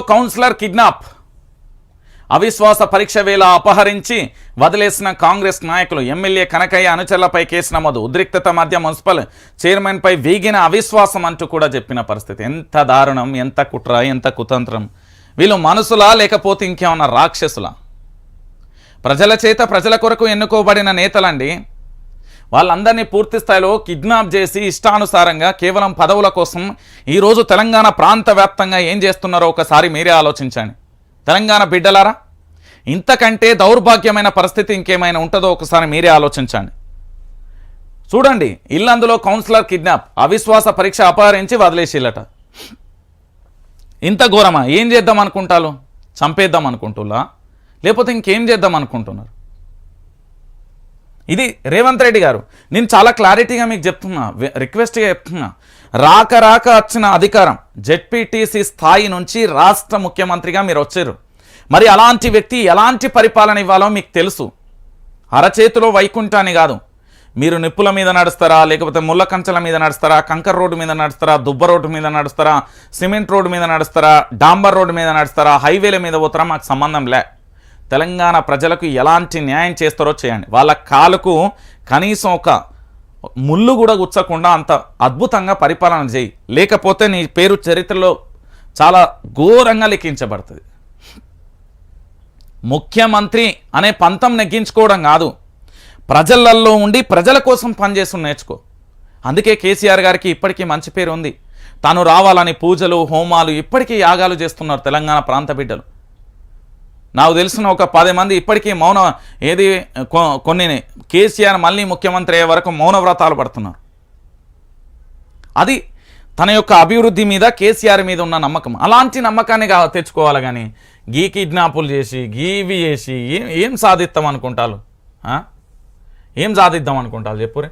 Councillor kidnap. అవిశ్వాస పరీక్ష వేళ అపహరించి వదిలేసిన కాంగ్రెస్ నాయకులు ఎమ్మెల్యే కనకయ్య అనుచరులపై కేసు నమోదు. ఉద్రిక్తత మధ్య మున్సిపల్ చైర్మన్పై వీగిన అవిశ్వాసం అంటూ కూడా చెప్పిన పరిస్థితి. ఎంత దారుణం ఎంత కుట్ర ఎంత కుతంత్రం. వీళ్ళు మనసులా లేకపోతే ఇంకేమన్నా రాక్షసులా? ప్రజల చేత ప్రజల కొరకు ఎన్నుకోబడిన నేతలండి వాళ్ళందరినీ పూర్తి స్థాయిలో కిడ్నాప్ చేసి ఇష్టానుసారంగా కేవలం పదవుల కోసం ఈరోజు తెలంగాణ ప్రాంత వ్యాప్తంగా ఏం చేస్తున్నారో ఒకసారి మీరే ఆలోచించండి. తెలంగాణ బిడ్డలారా ఇంతకంటే దౌర్భాగ్యమైన పరిస్థితి ఇంకేమైనా ఉంటుందో ఒకసారి మీరే ఆలోచించండి. చూడండి ఇల్లందులో కౌన్సిలర్ కిడ్నాప్ అవిశ్వాస పరీక్ష అపహరించి వదిలేసిల్లట ఇంత ఘోరమా? ఏం చేద్దాం అనుకుంటారు చంపేద్దాం అనుకుంటున్నా లేకపోతే ఇంకేం చేద్దాం అనుకుంటున్నారు ఇది రేవంత్ రెడ్డి గారు. నేను చాలా క్లారిటీగా మీకు చెప్తున్నా రిక్వెస్ట్గా చెప్తున్నా. రాక రాక వచ్చిన అధికారం జెడ్పీటీసీ స్థాయి నుంచి రాష్ట్ర ముఖ్యమంత్రిగా మీరు వచ్చారు. మరి అలాంటి వ్యక్తి ఎలాంటి పరిపాలన ఇవ్వాలో మీకు తెలుసు. అరచేతిలో వైకుంఠాన్ని కాదు. మీరు నిప్పుల మీద నడుస్తారా లేకపోతే ముళ్ళ కంచెల మీద నడుస్తారా కంకర్ రోడ్డు మీద నడుస్తారా దుబ్బ రోడ్డు మీద నడుస్తారా సిమెంట్ రోడ్డు మీద నడుస్తారా డాంబర్ రోడ్డు మీద నడుస్తారా హైవేల మీద పోతారా మాకు సంబంధం లే. తెలంగాణ ప్రజలకు ఎలాంటి న్యాయం చేస్తారో చేయండి. వాళ్ళ కాలుకు కనీసం ఒక ముళ్ళు కూడా గుచ్చకుండా అంత అద్భుతంగా పరిపాలన చేయి. లేకపోతే నీ పేరు చరిత్రలో చాలా ఘోరంగా లెక్కించబడుతుంది ముఖ్యమంత్రి అనే పంతం నెగ్గించుకోవడం కాదు. ప్రజలల్లో ఉండి ప్రజల కోసం పనిచేసి నేర్చుకో. అందుకే కేసీఆర్ గారికి ఇప్పటికీ మంచి పేరు ఉంది. తాను రావాలని పూజలు హోమాలు ఇప్పటికీ యాగాలు చేస్తున్నారు తెలంగాణ ప్రాంత బిడ్డలు. నాకు తెలిసిన ఒక పది మంది ఇప్పటికీ మౌన ఏది కొ- కొన్ని కేసీఆర్ మళ్ళీ ముఖ్యమంత్రి అయ్యే వరకు మౌన వ్రతాలు పడుతున్నారు. అది తన యొక్క అభివృద్ధి మీద కేసీఆర్ మీద ఉన్న నమ్మకం. అలాంటి నమ్మకాన్ని తెచ్చుకోవాలి కానీ గీ కిడ్నాపులు చేసి గీవి చేసి ఏం ఏం సాధిస్తాం అనుకుంటారు ఏం సాధిద్దాం అనుకుంటారు చెప్పురే.